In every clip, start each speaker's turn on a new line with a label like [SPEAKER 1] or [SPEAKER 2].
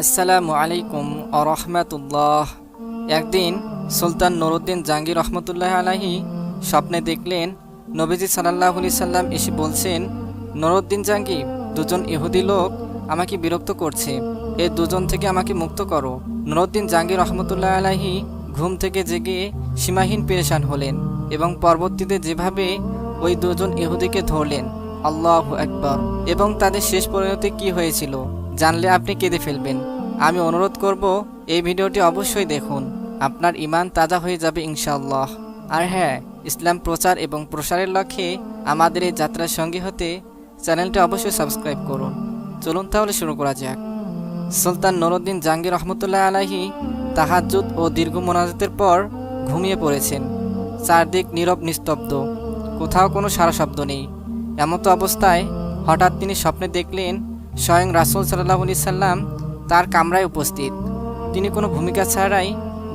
[SPEAKER 1] আসসালামু আলাইকুম আরহামাতুল্লাহ একদিন সুলতান নুরুদ্দিন জাহাঙ্গীর রহমতুল্লাহ আলাহি স্বপ্নে দেখলেন, নবীজি সাল্লাহ আলি সাল্লাম এসে বলছেন, নুরুদ্দিন জাহাঙ্গীর, দুজন ইহুদি লোক আমাকে বিরক্ত করছে। এই দুজন থেকে আমাকে মুক্ত করো। নুরুদ্দিন জাহাঙ্গীর রহমতুল্লাহ আলাহি ঘুম থেকে জেগে সীমাহীন পেরেশান হলেন এবং পরবর্তীতে যেভাবে ওই দুজন ইহুদিকে ধরলেন, আল্লাহ একবার এবং তাদের শেষ পরিণতি কি হয়েছিল? জানলে আপনি কেঁদে ফেলবেন। আমি অনুরোধ করব, এই ভিডিওটি অবশ্যই দেখুন। আপনার ইমান তাজা হয়ে যাবে ইনশাআল্লাহ। আর হ্যাঁ ইসলাম প্রচার এবং প্রসারের লক্ষ্যে আমাদের এই যাত্রার সঙ্গী হতে চ্যানেলটি অবশ্যই সাবস্ক্রাইব করুন। চলুন তাহলে শুরু করা যাক। সুলতান নুরুদ্দিন জাহাঙ্গীর রহমতুল্লাহ আলাহি তাহাজ্জুদ ও দীর্ঘ মোনাজাতের পর ঘুমিয়ে পড়েছেন। চারদিক নীরব, নিস্তব্ধ। কোথাও কোনো সারা শব্দ নেই। এমতো অবস্থায় হঠাৎ তিনি স্বপ্নে দেখলেন স্বয়ং রাসুল সাল্লাহ আলি সাল্লাম তার কামরায় উপস্থিত। তিনি কোনো ভূমিকা ছাড়াই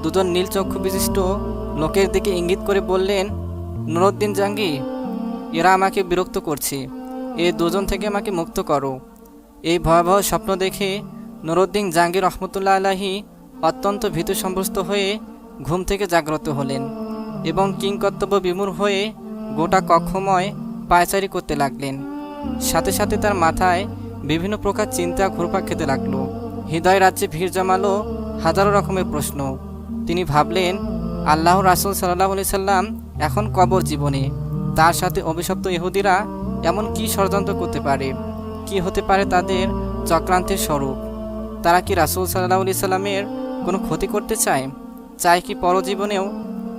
[SPEAKER 1] দুজন নীল চক্ষু বিশিষ্ট লোকের দিকে ইঙ্গিত করে বললেন, নুরুদ্দিন জাঙ্গি এরা আমাকে বিরক্ত করছে। এ দুজন থেকে আমাকে মুক্ত করো। এই ভয়াবহ স্বপ্ন দেখে নুরুদ্দিন জাহাঙ্গীর রহমতুল্লাহ আলাহি অত্যন্ত ভীত সম্ভস্ত হয়ে ঘুম থেকে জাগ্রত হলেন এবং কিংকর্তব্য বিমূর হয়ে গোটা কক্ষময় পায়চারি করতে লাগলেন। সাথে সাথে তার মাথায় বিভিন্ন প্রকার চিন্তা ঘুরপাক খেতে লাগল। হৃদয় রাজ্যে ভিড় জমালো হাজারো রকমের প্রশ্ন। তিনি ভাবলেন আল্লাহ রাসুল সাল্লাহ আলি সাল্লাম এখন কবর জীবনে। তার সাথে অভিশপ্ত ইহুদিরা এমন কি ষড়যন্ত্র করতে পারে? কি হতে পারে তাদের চক্রান্তের স্বরূপ? তারা কি রাসুল সাল্লাহ আলি সাল্লামের কোনো ক্ষতি করতে চায়? চায় কি পরজীবনেও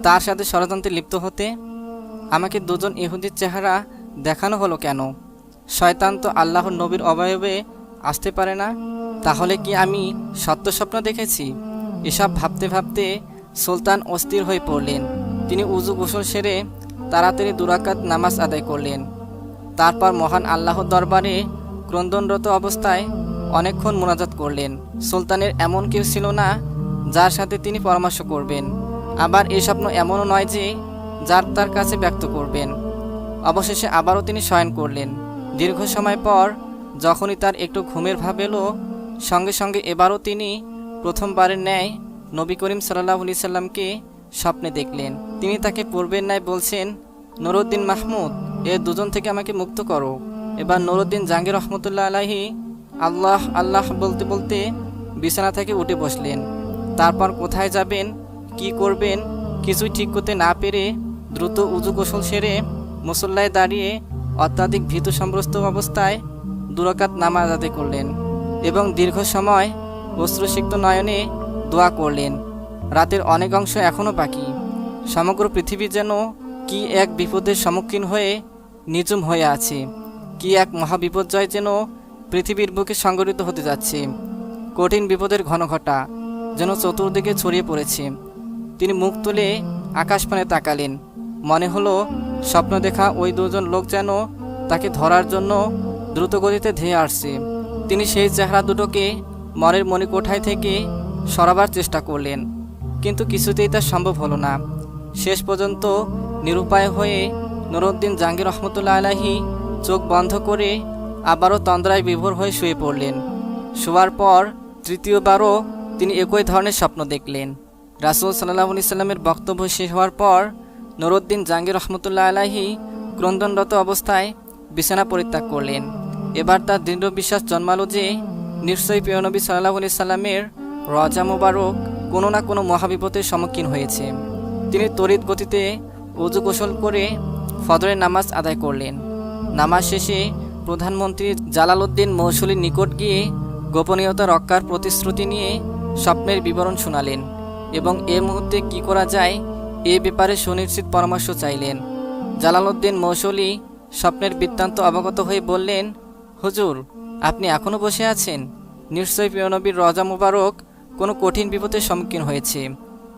[SPEAKER 1] তার সাথে ষড়যন্ত্রে লিপ্ত হতে? আমাকে দুজন ইহুদির চেহারা দেখানো হলো কেন? শয়তান তো আল্লাহর নবীর অবয়বে আসতে পারে না। তাহলে কি আমি সত্য স্বপ্ন দেখেছি? এসব ভাবতে ভাবতে সুলতান অস্থির হয়ে পড়লেন। তিনি উজু গোসল সেরে তাড়াতাড়ি দুরাকাত নামাজ আদায় করলেন। তারপর মহান আল্লাহর দরবারে ক্রন্দনরত অবস্থায় অনেকক্ষণ মোনাজাত করলেন। সুলতানের এমন কেউ ছিল না যার সাথে তিনি পরামর্শ করবেন। আবার এ স্বপ্ন এমনও নয় যে যার তার কাছে ব্যক্ত করবেন। অবশেষে আবারও তিনি শয়ন করলেন। দীর্ঘ সময় পর, যখনই তার একটু ঘুমের ভাব এলো, সঙ্গে সঙ্গে এবারও তিনি প্রথমবারের ন্যায় নবী করিম সাল্লাহ আলি সাল্লামকে স্বপ্নে দেখলেন। তিনি তাকে পূর্বের ন্যায় বলছেন, নুরুদ্দিন মাহমুদ, এ দুজন থেকে আমাকে মুক্ত করো। এবার নুরুদ্দিন জাহাঙ্গীর রহমতুল্লাহ আলাহি আল্লাহ আল্লাহ বলতে বলতে বিছানা থেকে উঠে বসলেন। তারপর কোথায় যাবেন, কি করবেন, কিছুই ঠিক করতে না পেরে দ্রুত উজু গোসল সেরে মুসল্লায় দাঁড়িয়ে অত্যাধিক ভীত সম্ভ্রস্ত অবস্থায় দুরাকাত নামাজ আদায় করলেন এবং দীর্ঘ সময় অশ্রুসিক্ত নয়নে দোয়া করলেন। রাতের অনেক অংশ এখনও বাকি। সমগ্র পৃথিবী যেন কি এক বিপদের সম্মুখীন হয়ে নিঝুম হয়ে আছে, কি এক মহাবিপর্যয় যেন পৃথিবীর বুকে সংগঠিত হতে যাচ্ছে। কঠিন বিপদের ঘনঘটা যেন চতুর্দিকে ছড়িয়ে পড়েছে। তিনি মুখ তুলে আকাশপানে তাকালেন। মনে হলো স্বপ্ন দেখা ওই দুজন লোক যেন তাকে ধরার জন্য দ্রুতগতিতে ধেয়ে আসছে। তিনি সেই চেহারা দুটোকে মনের মণিকোঠায় থেকে সরাবার চেষ্টা করলেন, কিন্তু কিছুতেই তা সম্ভব হলো না। শেষ পর্যন্ত নিরুপায় হয়ে নুরুদ্দিন জাহাঙ্গীর রহমতুল্লাহ আলাহি চোখ বন্ধ করে আবারও তন্দ্রায় বিভোর হয়ে শুয়ে পড়লেন। শোয়ার পর তৃতীয়বারও তিনি একই ধরনের স্বপ্ন দেখলেন। রাসুল সাল্লাহ সাল্লামের বক্তব্য শেষ হওয়ার পর নুরুদ্দিন জাহাঙ্গীর রহমতুল্লাহ আলাহি ক্রন্দনরত অবস্থায় বিছানা পরিত্যাগ করলেন। এবার তার দৃঢ় বিশ্বাস জন্মালো যে, নিশ্চয়ই প্রিয়নবী সাল্লাহ আলি সাল্লামের রজা মোবারক কোনো না কোনো মহাবিপদের সম্মুখীন হয়েছে। তিনি তড়িৎ গতিতে উজু গোসল করে ফদরের নামাজ আদায় করলেন। নামাজ শেষে প্রধানমন্ত্রী জালালউদ্দিন মৌসুলির নিকট গিয়ে গোপনীয়তা রক্ষার প্রতিশ্রুতি নিয়ে স্বপ্নের বিবরণ শোনালেন এবং এ মুহূর্তে কি করা যায় এ ব্যাপারে সুনিশ্চিত পরামর্শ চাইলেন। জালালউদ্দিন মৌসুলি স্বপ্নের বৃত্তান্ত অবগত হয়ে বললেন, হুজুর, আপনি এখনও বসে আছেন? নিশ্চয়ই প্রিয়নবীর রজা মুবারক কোনো কঠিন বিপদের সম্মুখীন হয়েছে।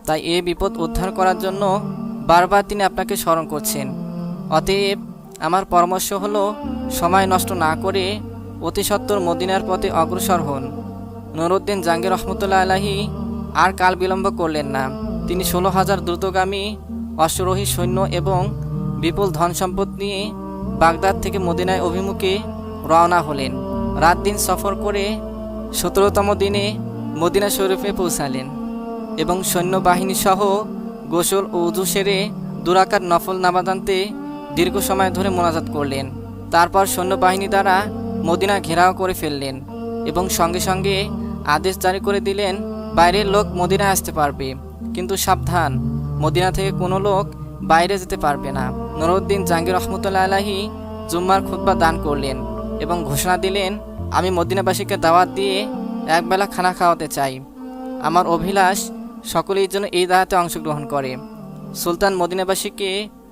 [SPEAKER 1] তাই এ বিপদ উদ্ধার করার জন্য বারবার তিনি আপনাকে স্মরণ করছেন। অতএব আমার পরামর্শ হলো, সময় নষ্ট না করে অতি সত্বর মদিনার পথে অগ্রসর হন। নুরুদ্দিন জাহাঙ্গীর রহমতুল্লাহ আলাহি আর কাল বিলম্ব করলেন না। তিনি ষোলো হাজার দ্রুতগামী অশ্বরোহী সৈন্য এবং বিপুল ধন সম্পদ নিয়ে বাগদাদ থেকে মদিনায় অভিমুখে রওনা হলেন। রাত দিন সফর করে সতেরোতম দিনে মদিনা শরীফে পৌঁছালেন এবং সৈন্যবাহিনী সহ গোসল ও উজু সেরে দুরাকার নফল নামাদান্তে দীর্ঘ সময় ধরে মোনাজাত করলেন। তারপর সৈন্যবাহিনী দ্বারা মদিনা ঘেরাও করে ফেললেন এবং সঙ্গে সঙ্গে আদেশ জারি করে দিলেন, বাইরের লোক মদিনায় আসতে পারবে। কিন্তু সাবধান। মদিনা থেকে কোনো লোক বাইরে যেতে পারবে না। নুরুদ্দিন জাহাঙ্গীর রহমতুল্লাহ আলাহি জুম্মার খুতবা দান করলেন এবং ঘোষণা দিলেন, আমি মদিনাবাসীকে দাওয়াত দিয়ে একবেলা খানা খাওয়াতে চাই। আমার অভিলাষ সকলেই জন্য এই দাওয়াতে অংশগ্রহণ করে। সুলতান মদিনাবাসীকে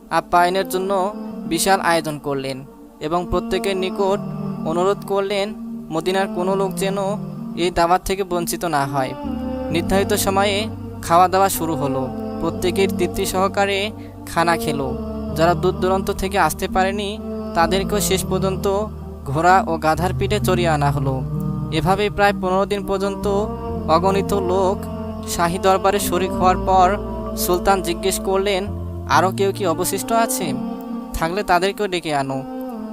[SPEAKER 1] আপ্যায়নের জন্য বিশাল আয়োজন করলেন এবং প্রত্যেকের নিকট অনুরোধ করলেন, মদিনার কোনো লোক যেন এই দাওয়াত থেকে বঞ্চিত না হয়। নির্ধারিত সময়ে খাওয়া দাওয়া শুরু হলো। প্রত্যেকের তৃপ্তি সহকারে খানা খেলো। যারা দূর দূরান্ত থেকে আসতে পারেনি, তাদেরকেও শেষ পর্যন্ত ঘোড়া ও গাধার পিঠে চড়িয়ে আনা হলো। এভাবে প্রায় পনেরো দিন পর্যন্ত অগণিত লোক শাহী দরবারে শরিক হওয়ার পর সুলতান জিজ্ঞেস করলেন আরও কেউ কি অবশিষ্ট আছে? থাকলে তাদেরকেও ডেকে আনো।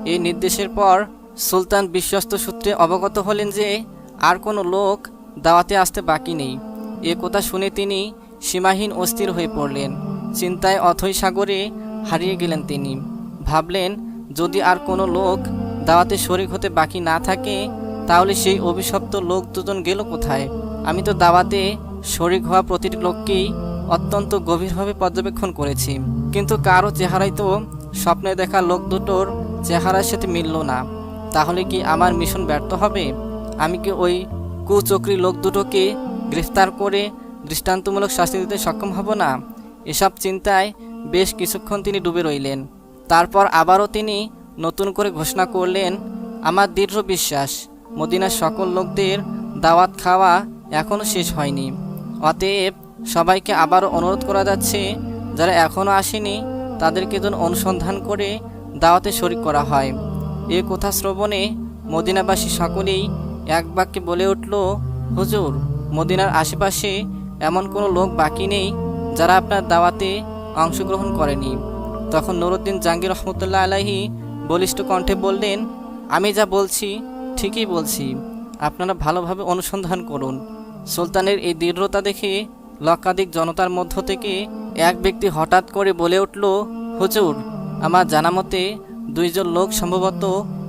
[SPEAKER 1] এই নির্দেশের পর সুলতান বিশ্বস্ত সূত্রে অবগত হলেন যে, আর কোনো লোক দাওয়াতে আসতে বাকি নেই। এ কথা শুনে তিনি সীমাহীন অস্থির হয়ে পড়লেন। চিন্তায় অথৈ সাগরে হারিয়ে গেলেন তিনি। ভাবলেন, যদি আর কোনো লোক দাওয়াতে শরিক হতে বাকি না থাকে, তাহলে সেই অভিশপ্ত লোক দুজন গেল কোথায়? আমি তো দাওয়াতে শরিক হওয়া প্রতিটি লোককেই অত্যন্ত গভীরভাবে পর্যবেক্ষণ করেছি। কিন্তু কারও চেহারাই তো স্বপ্নে দেখা লোক দুটোর চেহারার সাথে মিলল না। তাহলে কি আমার মিশন ব্যর্থ হবে? আমি কি ওই কুচক্রী লোক দুটোকে গ্রেফতার করে দৃষ্টান্তমূলক শাস্তি দিতে সক্ষম হব না। এসব চিন্তায় বেশ কিছুক্ষণ তিনি ডুবে রইলেন। তারপর আবারও তিনি নতুন করে ঘোষণা করলেন, আমার দৃঢ় বিশ্বাস, মদিনার সকল লোকদের দাওয়াত খাওয়া এখনও শেষ হয়নি। অতএব সবাইকে আবারও অনুরোধ করা যাচ্ছে, যারা এখনও আসেনি, তাদেরকে যেন অনুসন্ধান করে দাওয়াতে শরিক করা হয়। এ কথা শ্রবণে মদিনাবাসী সকলেই এক বাক্যে বলে উঠল, হুজুর মদিনার আশেপাশে এমন কোনো লোক বাকি নেই যারা আপনার দাওয়াতে অংশগ্রহণ করেনি। তখন নুরুদ্দিন জাহাঙ্গীর রহমতুল্লাহ আলাহি বলিষ্ঠ কণ্ঠে বললেন, আমি যা বলছি, ঠিকই বলছি। আপনারা ভালোভাবে অনুসন্ধান করুন। সুলতানের এই দৃঢ়তা দেখে লক্ষাধিক জনতার মধ্য থেকে এক ব্যক্তি হঠাৎ করে বলে উঠল, হুজুর, আমার জানা মতে দুইজন লোক সম্ভবত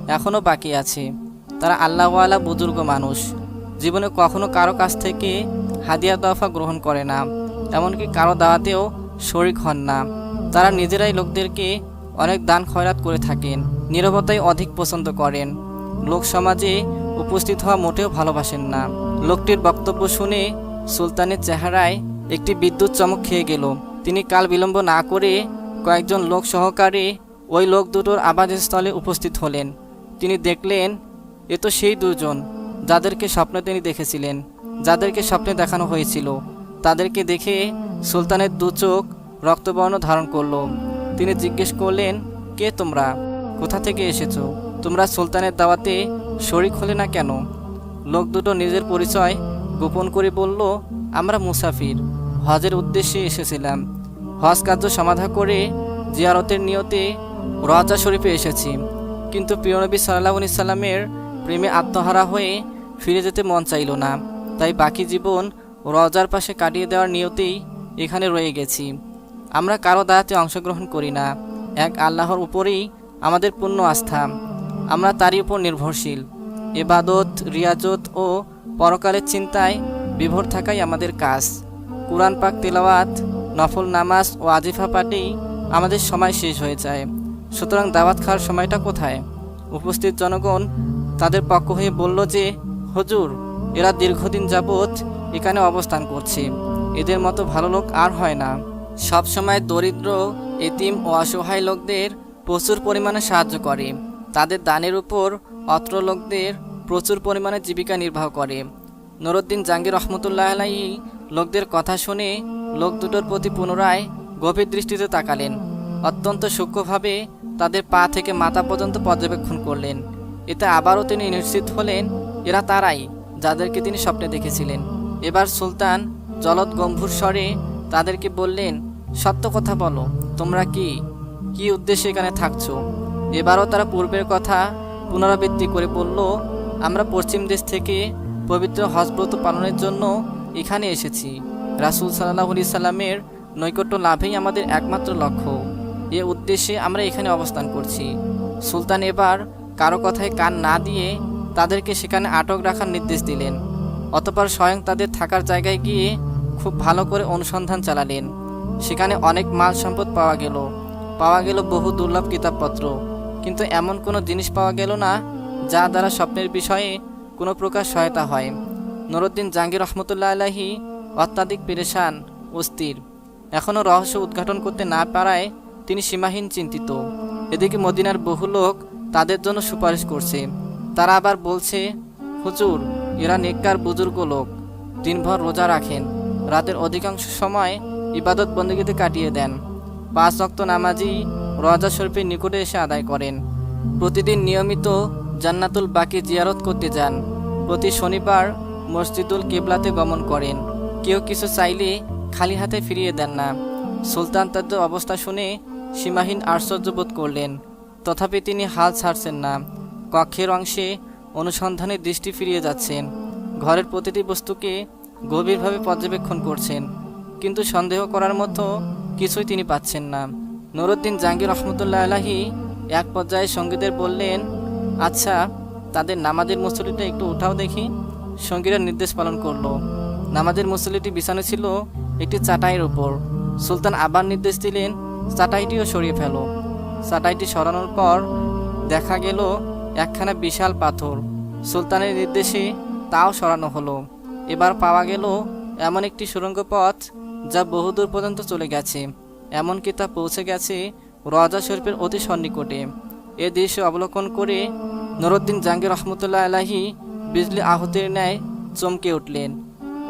[SPEAKER 1] এখনও বাকি আছে। তারা আল্লাহওয়ালা বুজুর্গ মানুষ। জীবনে কখনো কারও কাছ থেকে হাদিয়া দফা গ্রহণ করে না, এমনকি কারও দাওয়াতেও শরিক হন না। তারা নিজেরাই লোকদেরকে অনেক দান খয়রাত করে থাকেন, নিরবতাই অধিক পছন্দ করেন। লোক সমাজে উপস্থিত হওয়া মোটেও ভালোবাসেন না। লোকটির বক্তব্য শুনে সুলতানের চেহারায় একটি বিদ্যুৎ চমক খেয়ে গেল। তিনি কাল বিলম্ব না করে কয়েকজন লোক সহকারে ওই লোক দুটোর আবাসস্থলে উপস্থিত হলেন। তিনি দেখলেন, এ তো সেই দুজন যাদেরকে স্বপ্নে তিনি দেখেছিলেন, যাদেরকে স্বপ্নে দেখানো হয়েছিল, তাদেরকে দেখে সুলতানের দু চোখ রক্তবর্ণ ধারণ করল। তিনি জিজ্ঞেস করলেন, কে তোমরা? কোথা থেকে এসেছ? তোমরা সুলতানের দাওয়াতে শরিক হলে না কেন? লোক দুটো নিজের পরিচয় গোপন করে বলল, আমরা মুসাফির। হজের উদ্দেশ্যে এসেছিলাম। হজ কার্য সমাধা করে জিয়ারতের নিয়তে রাজা শরীফে এসেছি। কিন্তু প্রিয়নবী সাল্লাহ সাল্লামের প্রেমে আত্মহারা হয়ে ফিরে যেতে মন চাইল না। তাই বাকি জীবন রজার পাশে কাটিয়ে দেওয়ার নিয়তেই এখানে রয়ে গেছি। আমরা কারও দায়াতে অংশগ্রহণ করি না। এক আল্লাহর উপরেই আমাদের পূর্ণ আস্থা। আমরা তারই উপর নির্ভরশীল। এবাদত, রিয়াজত ও পরকালের চিন্তায় বিভোর থাকাই আমাদের কাজ। কোরআন পাক তেলাওয়াত, নফল নামাজ ও আজিফা পাঠেই আমাদের সময় শেষ হয়ে যায়। সুতরাং দাওয়াত খাওয়ার সময়টা কোথায়? উপস্থিত জনগণ তাদের পক্ষ হয়ে বলল যে হুজুর, এরা দীর্ঘদিন যাবৎ এখানে অবস্থান করছে। এদের মতো ভালো লোক আর হয় না। সব সময় দরিদ্র, এতিম ও অসহায় লোকদের প্রচুর পরিমাণে সাহায্য করে। তাদের দানের উপর অত্র লোকদের প্রচুর পরিমাণে জীবিকা নির্বাহ করে। নুরুদ্দিন জাহাঙ্গীর রহমতুল্লাহ আলাই লোকদের কথা শুনে লোক দুটোর প্রতি পুনরায় গভীর দৃষ্টিতে তাকালেন। অত্যন্ত সূক্ষ্মভাবে তাদের পা থেকে মাথা পর্যন্ত পর্যবেক্ষণ করলেন। এতে আবারও তিনি নিশ্চিত হলেন এরা তারাই যাদেরকে তিনি স্বপ্নে দেখেছিলেন। এবার সুলতান জলদ গম্ভীর স্বরে তাদেরকে বললেন, সত্য কথা বলো, তোমরা কি কি উদ্দেশ্যে এখানে থাকছো? এবারও তারা পূর্বের কথা পুনরাবৃত্তি করে বলল, আমরা পশ্চিম দেশ থেকে পবিত্র হজব্রত পালনের জন্য এখানে এসেছি। রাসুল সাল্লাহ আলি সাল্লামের নৈকট্য লাভেই আমাদের একমাত্র লক্ষ্য। এ উদ্দেশ্যে আমরা এখানে অবস্থান করছি। সুলতান এবার কারও কথায় কান না দিয়ে তাদেরকে সেখানে আটক রাখার নির্দেশ দিলেন। অতপর স্বয়ং তাদের থাকার জায়গায় গিয়ে খুব ভালো করে অনুসন্ধান চালালেন। সেখানে অনেক মাল সম্পদ পাওয়া গেল। পাওয়া গেল বহু দুর্লভ কিতাবপত্র। কিন্তু এমন কোনো জিনিস পাওয়া গেল না, যা দ্বারা স্বপ্নের বিষয়ে কোনো প্রকার সহায়তা হয়। নরুদ্দিন জাহাঙ্গীর রহমতুল্লাহ আলাহি অত্যাধিক পেরেশান অস্থির এখনও রহস্য উদ্ঘাটন করতে না পারায় তিনি সীমাহীন চিন্তিত। এদিকে মদিনার বহু লোক তাদের জন্য সুপারিশ করছে। তারা আবার বলছে, হুজুর, এরা নেককার বুজুর্গ লোক, দিনভর রোজা রাখেন, রাতের অধিকাংশ সময় ইবাদত বন্দীগীতে কাটিয়ে দেন। পাঁচ অক্ত নামাজি রজা শরীফের নিকটে এসে আদায় করেন। প্রতিদিন নিয়মিত জান্নাতুল বাকি জিয়ারত করতে যান। প্রতি শনিবার মসজিদুল কেবলাতে গমন করেন। কেউ কিছু চাইলে খালি হাতে ফিরিয়ে দেন না। সুলতান তাদের অবস্থা শুনে সীমাহীন আশ্চর্য বোধ করলেন। তথাপি তিনি হাল ছাড়ছেন না। কক্ষের অংশে অনুসন্ধানের দৃষ্টি ফিরিয়ে যাচ্ছেন। ঘরের প্রতিটি বস্তুকে গভীরভাবে পর্যবেক্ষণ করছেন, কিন্তু সন্দেহ করার মতো কিছুই তিনি পাচ্ছেন না। নুরুদ্দিন জাহাঙ্গীর রহমতুল্লাহ আলাহি এক পর্যায়ে সঙ্গীদের বললেন আচ্ছা তাদের নামাজের মুসলিটা একটু উঠাও দেখি। সঙ্গীরা নির্দেশ পালন করল। নামাজের মুসলিটি বিছানো ছিল একটি চাটাইয়ের উপর। সুলতান আবার নির্দেশ দিলেন, চাটাইটিও সরিয়ে ফেলো। চাটাইটি সরানোর পর দেখা গেল একখানা বিশাল পাথর। সুলতানের নির্দেশে তাও সরানো হলো। এবার পাওয়া গেল এমন একটি সুড়ঙ্গ পথ যা বহুদূর পর্যন্ত চলে গেছে, এমনকি তা পৌঁছে গেছে রজা শরীফের অতি সন্নিকটে। এ দৃশ্য অবলোকন করে নুরুদ্দিন জাহাঙ্গীর রহমতুল্লাহ আলাহি বিজলি আহতের ন্যায় চমকে উঠলেন।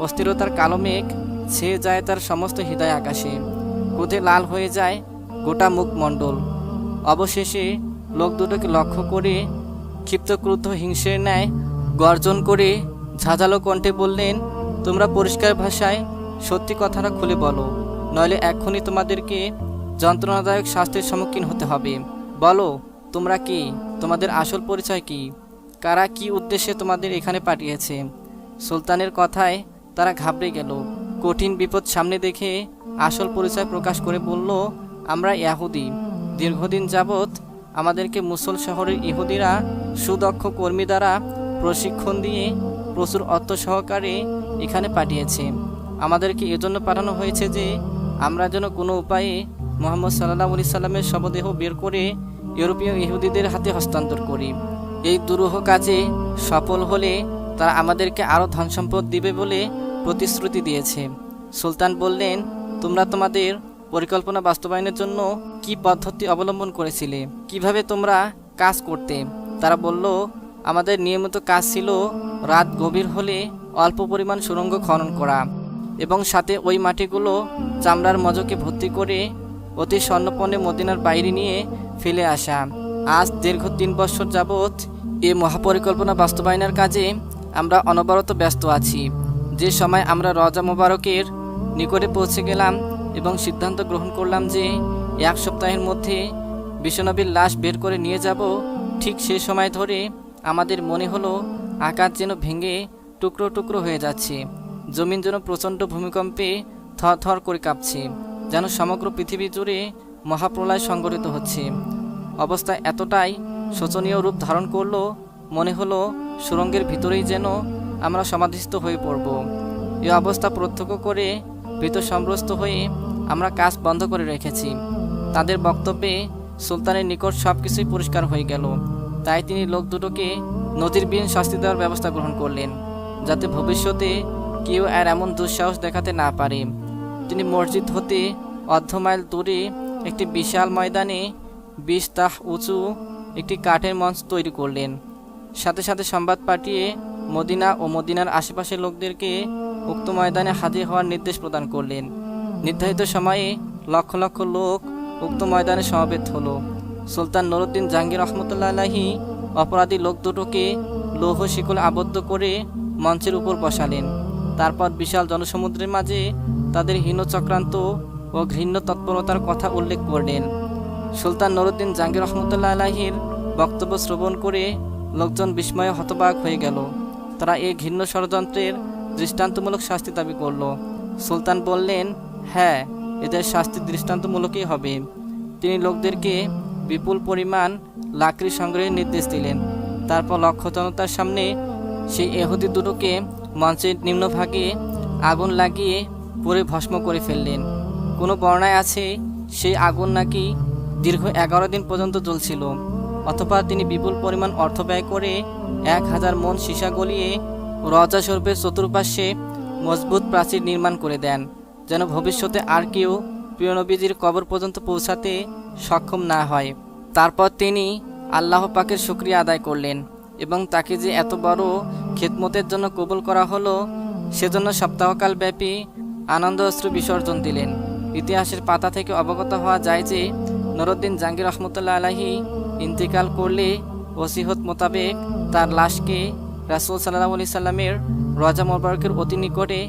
[SPEAKER 1] অস্থিরতার কালো মেঘ ছেয়ে যায় তার সমস্ত হৃদয় আকাশে। ক্রোধে লাল হয়ে যায় গোটা মুখমণ্ডল। অবশেষে লোক দুটোকে লক্ষ্য করে ক্ষিপ্ত ক্রুদ্ধ হিংসের ন্যায় গর্জন করে ঝাঁঝালো কণ্ঠে বললেন, তোমরা পরিষ্কার ভাষায় সত্যি কথাটা খুলে বলো, নইলে এক্ষুনি তোমাদেরকে যন্ত্রণাদায়ক শাস্তির সম্মুখীন হতে হবে। বলো, তোমরা কি? তোমাদের আসল পরিচয় কি? কারা কি উদ্দেশ্যে তোমাদের এখানে পাঠিয়েছে? সুলতানের কথায় তারা ঘাবড়ে গেল। কঠিন বিপদ সামনে দেখে আসল পরিচয় প্রকাশ করে বলল, আমরা ইয়াহুদি। দীর্ঘদিন যাবৎ আমাদেরকে মুসল শহরের ইহুদিরা, সুদক্ষ কর্মী দ্বারা প্রশিক্ষণ দিয়ে প্রচুর অর্থ সহকারে এখানে পাঠিয়েছে। আমাদেরকে এজন্য পাঠানো হয়েছে যে, আমরা যেন কোনো উপায়ে মোহাম্মদ সাল্লাহ আলি সাল্লামের শবদেহ বের করে ইউরোপীয় ইহুদিদের হাতে হস্তান্তর করি। এই দুরূহ কাজে সফল হলে তারা আমাদেরকে আরও ধন সম্পদ দিবে বলে প্রতিশ্রুতি দিয়েছে। সুলতান বললেন, তোমরা তোমাদের পরিকল্পনা বাস্তবায়নের জন্য কি পদ্ধতি অবলম্বন করেছিলে? কীভাবে তোমরা কাজ করতে? তারা বলল, আমাদের নিয়মিত কাজ ছিল রাত গভীর হলে অল্প পরিমাণ সুড়ঙ্গ খনন করা এবং সাথে ওই মাটিগুলো চামড়ার মজকে ভর্তি করে অতি স্বর্ণপণে মদিনার বাইরে নিয়ে ফেলে আসা। আজ দীর্ঘ তিন বছর যাবৎ এ মহাপরিকল্পনা বাস্তবায়নের কাজে আমরা অনবরত ব্যস্ত আছি। যে সময় আমরা রজা মোবারকের নিকটে পৌঁছে গেলাম এবং সিদ্ধান্ত গ্রহণ করলাম যে এক সপ্তাহের মধ্যে বিশ্বনবীর লাশ বের করে নিয়ে যাব। ঠিক সে সময় ধরে আমাদের মনে হলো আকাশ যেন ভেঙে টুকরো টুকরো হয়ে যাচ্ছে। জমিন যেন প্রচণ্ড ভূমিকম্পে থর করে কাঁপছে, যেন সমগ্র পৃথিবী জুড়ে মহাপ্রলয় সংগঠিত হচ্ছে। অবস্থা এতটাই শোচনীয় রূপ ধারণ করল, মনে হলো সুরঙ্গের ভিতরেই যেন আমরা সমাধিস্থ হয়ে পড়ব। এই অবস্থা প্রত্যক্ষ করে ভীত সম্রস্ত হয়ে আমরা কাজ বন্ধ করে রেখেছি। তাদের বক্তব্যে সুলতানের নিকট সব কিছুই পরিষ্কার হয়ে গেল। তাই তিনি লোক দুটোকে নদীর নজিরবিহীন শাস্তি দেওয়ার ব্যবস্থা গ্রহণ করলেন, যাতে ভবিষ্যতে কেউ আর এমন দুঃসাহস দেখাতে না পারে। তিনি মসজিদ হতে অর্ধ মাইল দূরে একটি বিশাল ময়দানে বিশ তাহ উঁচু একটি কাঠের মঞ্চ তৈরি করলেন। সাথে সাথে সংবাদ পাঠিয়ে মদিনা ও মদিনার আশেপাশের লোকদেরকে উক্ত ময়দানে হাজির হওয়ার নির্দেশ প্রদান করলেন। নির্ধারিত সময়ে লক্ষ লক্ষ লোক উক্ত ময়দানে সমবেত হলো। সুলতান নুরুদ্দিন জাহাঙ্গীর রহমতুল্লাহ আলাহি অপরাধী লোক দুটোকে লৌহ শিকল আবদ্ধ করে মঞ্চের উপর বসালেন। তারপর বিশাল জনসমুদ্রের মাঝে তাদের হীন চক্রান্ত ও ঘৃণ্য তৎপরতার কথা উল্লেখ করলেন। সুলতান নুরুদ্দিন জাহাঙ্গীর রহমতুল্লাহ আলাহির বক্তব্য শ্রবণ করে লোকজন বিস্ময়ে হতবাক হয়ে গেল। তারা এই ঘৃণ্য ষড়যন্ত্রের দৃষ্টান্তমূলক শাস্তি দাবি করল। সুলতান বললেন হ্যাঁ এদের শাস্তি দৃষ্টান্তমূলকই হবে। তিনি লোকদেরকে বিপুল পরিমাণ লাকড়ি সংগ্রহের নির্দেশ দিলেন। তারপর লক্ষ্য জনতার সামনে সেই এহুদি দুটোকে মঞ্চের নিম্নভাগে আগুন লাগিয়ে পরে ভস্ম করে ফেললেন। কোনো বর্ণায় আছে, সেই আগুন নাকি দীর্ঘ এগারো দিন পর্যন্ত জ্বলছিল, অথবা তিনি বিপুল পরিমাণ অর্থ ব্যয় করে এক হাজার মন সীসা গলিয়ে রজা চতুর্পাশে মজবুত প্রাচীর নির্মাণ করে দেন। যেন ভবিষ্যতে আর কেউ প্রিয়নবীজির কবর পর্যন্ত পৌঁছাতে সক্ষম না হয়। তারপর তিনি আল্লাহ পাকের শুক্রিয়া আদায় করলেন এবং তাকে যে এত বড় খেদমতের জন্য কবুল করা হলো, সেজন্য সপ্তাহকাল ব্যাপী আনন্দ অশ্রু বিসর্জন দিলেন। ইতিহাসের পাতা থেকে অবগত হওয়া যায় যে নরুদ্দিন জাহাঙ্গীর রহমতুল্লাহ আলাহি ইন্তিকাল করলে ওসিহত মোতাবেক তার লাশকে রাসুল সাল্লাহ আলি সাল্লামের রজা মোবারকের অতি নিকটে